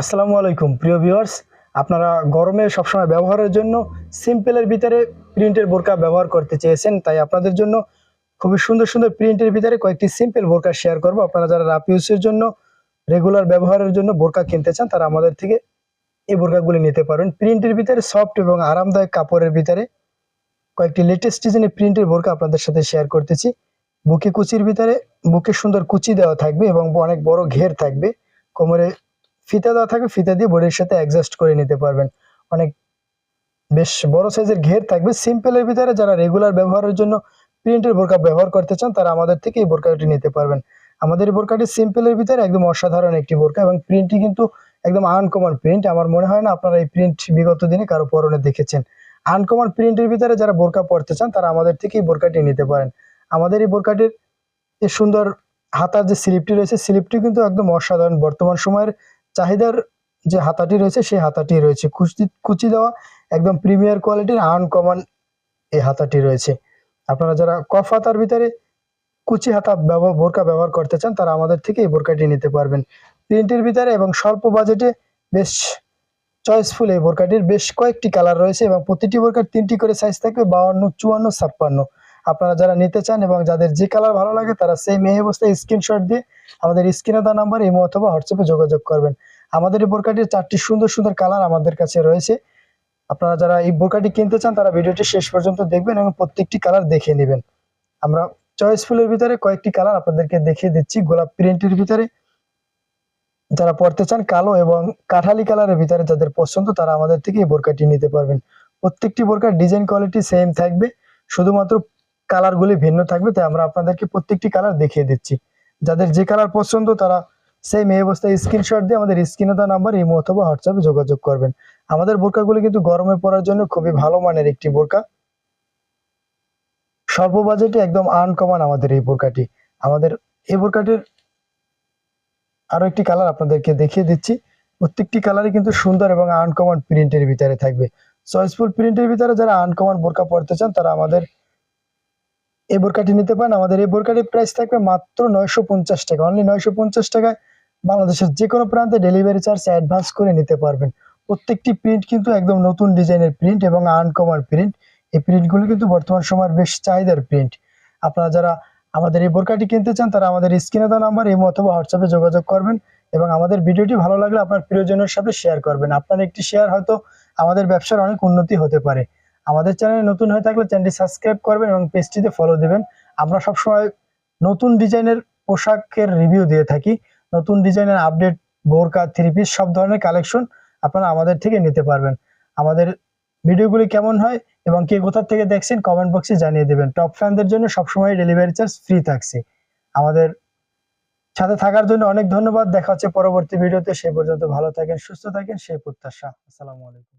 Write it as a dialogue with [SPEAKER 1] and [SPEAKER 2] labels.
[SPEAKER 1] আসসালামু আলাইকুম, প্রিয় ভিউয়ার্স আপনারা গরমে সবসময় ব্যবহারের জন্য সিম্পলের ভিতরে প্রিন্টের বোরকা ব্যবহার করতে চেয়েছেন, তাই আপনাদের জন্য খুবই সুন্দর সুন্দর প্রিন্টের ভিতরে কয়েকটি সিম্পল বোরকা শেয়ার করব। আপনারা যারা রাপ ইউজের জন্য রেগুলার ব্যবহারের জন্য বোরকা কিনতে চান, তারা আমাদের থেকে এই বোরকাগুলি নিতে পারেন। প্রিন্টের ভিতরে সফট এবং আরামদায়ক কাপড়ের ভিতরে কয়েকটি লেটেস্ট ডিজাইনের প্রিন্টের বোরকা আপনাদের সাথে শেয়ার করতেছি। বুকে কুচির ভিতরে বুকে সুন্দর কুচি দেওয়া থাকবে এবং অনেক বড় ঘের থাকবে। কোমরে ফিতা দেওয়া থাকবে, ফিতা দিয়ে বডির সাথে অ্যাডজাস্ট করে নিতে পারবেন। অনেক বেশ বড় সাইজের ঘের থাকবে। সিম্পলের ভিতরে যারা রেগুলার ব্যবহারের জন্য প্রিন্টের বোরকা ব্যবহার করতে চান, তারা আমাদের থেকে এই বোরকাটি নিতে পারবেন। আমাদের এই বোরকাটি সিম্পলের ভিতরে একদম অসাধারণ একটি বোরকা এবং প্রিন্টটি কিন্তু একদম আনকমন প্রিন্ট আমার মনে হয় না আপনারা এই প্রিন্ট বিগত দিনে কারও পরনে দেখেছেন। আনকমন প্রিন্টের ভিতরে যারা বোরকা পরতে চান, তারা আমাদের থেকে এই বোরকাটি নিতে পারেন। আমাদের এই বোরকাটির এই সুন্দর হাতার যে স্লিপটি রয়েছে স্লিপটি কিন্তু একদম অসাধারণ। বর্তমান সময়ের চাহিদার যে হাতাটি রয়েছে, সেই হাতাটি রয়েছে। কুচি কুচি দেওয়া একদম প্রিমিয়ার কোয়ালিটির আনকমন এই হাতাটি রয়েছে। আপনারা যারা কফ হাতার ভিতরে কুচি হাতা ব্যবহার বোরকা ব্যবহার করতে চান, তারা আমাদের থেকে এই বোরকাটি নিতে পারবেন। প্রিন্টের ভিতরে এবং স্বল্প বাজেটে বেশ চয়েসফুল এই বোরকাটির বেশ কয়েকটি কালার রয়েছে এবং প্রতিটি বোরকার তিনটি করে সাইজ থাকবে বাউন্ন চুয়ান্ন, ছাপ্পান্ন। আপনারা যারা নিতে চান এবং যাদের যে কালার ভালো লাগে, তারা সেই মেয়ে অবস্থায় স্ক্রিনশট দিয়ে আমাদের স্ক্রিনে দেওয়া নাম্বার ইমো অথবা হোয়াটসঅ্যাপে যোগাযোগ করবেন। আমাদের এই বোরকাটির চারটি সুন্দর সুন্দর কালার আমাদের কাছে রয়েছে। আপনারা যারা এই বোরকাটি কিনতে চান, তারা ভিডিওটি শেষ পর্যন্ত দেখবেন এবং প্রত্যেকটি কালার দেখে নেবেন। আমরা চয়েসফুলের ভিতরে কয়েকটি কালার আপনাদেরকে দেখিয়ে দিচ্ছি, গোলাপ প্রিন্টের ভিতরে। যারা পড়তে চান কালো এবং কাঠালি কালারের ভিতরে যাদের পছন্দ, তারা আমাদের থেকে এই বোরকাটি নিতে পারবেন। প্রত্যেকটি বোরকার ডিজাইন কোয়ালিটি সেম থাকবে, শুধুমাত্র কালারগুলি ভিন্ন থাকবে, তাই আমরা আপনাদেরকে প্রত্যেকটি কালার দেখিয়ে দিচ্ছি। যাদের যে কালার পছন্দ, তারা সেই মেয়ে অবস্থায় স্ক্রিনশট দিয়ে আমাদের স্ক্রিনে দেওয়া নাম্বার ইমো অথবা হোয়াটসঅ্যাপে যোগাযোগ করবেন। আমাদের বোরকাগুলি কিন্তু গরমে পরার জন্য খুবই ভালো মানের একটি বোরকা স্বল্প বাজেটে একদম আনকমন আমাদের এই বোরকাটি আমাদের এই বোরকাটির আরও একটি কালার আপনাদেরকে দেখিয়ে দিচ্ছি। প্রত্যেকটি কালারই কিন্তু সুন্দর এবং আনকমন প্রিন্টের ভিতরে থাকবে। চয়েসফুল প্রিন্টের ভিতরে যারা আনকমন বোরকা পড়তে চান, তারা আমাদের এই বোরকাটি নিতে পারেন। আমাদের এই বোরকাটির প্রাইস থাকবে মাত্র নয়শো পঞ্চাশ টাকা। অনলি নয়শো পঞ্চাশ টাকায় বাংলাদেশের যে কোনো প্রান্তে ডেলিভারি চার্জ অ্যাডভান্স করে নিতে পারবেন। প্রত্যেকটি প্রিন্ট কিন্তু একদম নতুন ডিজাইনের প্রিন্ট এবং আনকমন প্রিন্ট এই প্রিন্টগুলো কিন্তু বর্তমান সময়ের বেশ চাহিদার প্রিন্ট আপনারা যারা আমাদের এই বোরকাটি কিনতে চান, তারা আমাদের স্ক্রিনে দেওয়া নাম্বার ইমো অথবা হোয়াটসঅ্যাপে যোগাযোগ করবেন এবং আমাদের ভিডিওটি ভালো লাগলে আপনার প্রিয়জনের সাথে শেয়ার করবেন। আপনার একটি শেয়ার হয়তো আমাদের ব্যবসার অনেক উন্নতি হতে পারে। আমাদের চ্যানেলে নতুন হয়ে থাকলে চ্যানেলটি সাবস্ক্রাইব করবেন এবং পেজটিতে ফলো দেবেন। আমরা সবসময় নতুন ডিজাইনের পোশাকের রিভিউ দিয়ে থাকি। নতুন ডিজাইনের আপডেট বোরকা থ্রি পিস সব ধরনের কালেকশন আপনারা আমাদের থেকে নিতে পারবেন। আমাদের ভিডিওগুলি কেমন হয় এবং কে কোথার থেকে দেখছেন কমেন্ট বক্সে জানিয়ে দেবেন। টপ ফ্যানদের জন্য সবসময় ডেলিভারি চার্জ ফ্রি থাকছে। আমাদের সাথে থাকার জন্য অনেক ধন্যবাদ। দেখা হচ্ছে পরবর্তী ভিডিওতে। সে পর্যন্ত ভালো থাকেন, সুস্থ থাকেন। সেই প্রত্যাশা। আসসালামু আলাইকুম।